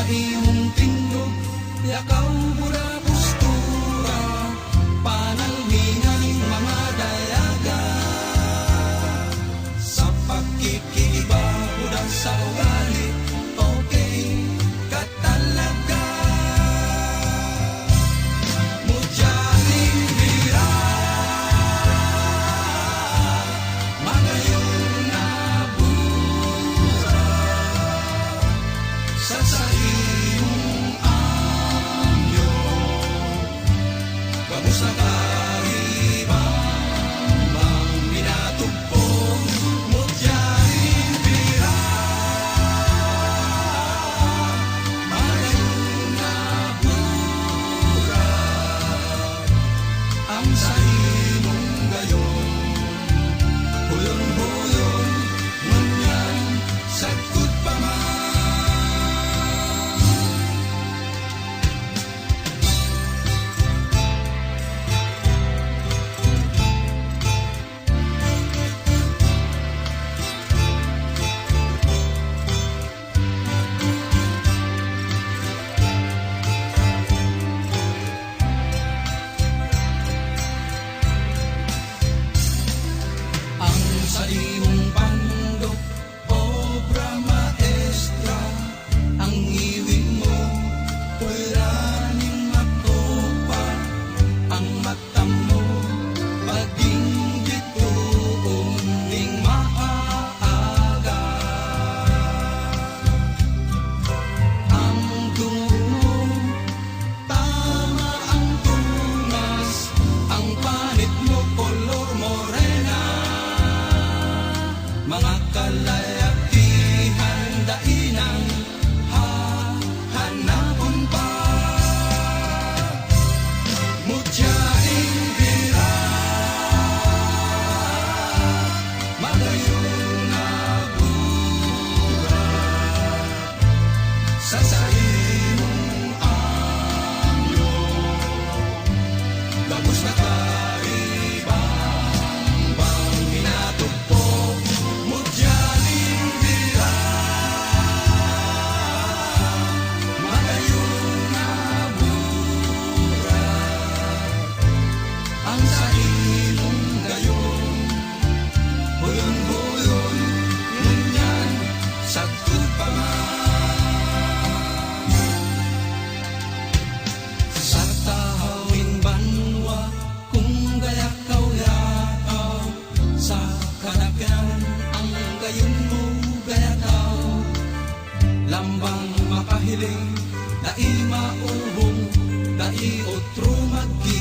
sa iyong tinog, yakaw mula Vamos sambar. Kaya't di handain ang gayong mubenaw Lambang makahiling Dai mauhong Dai o trumagi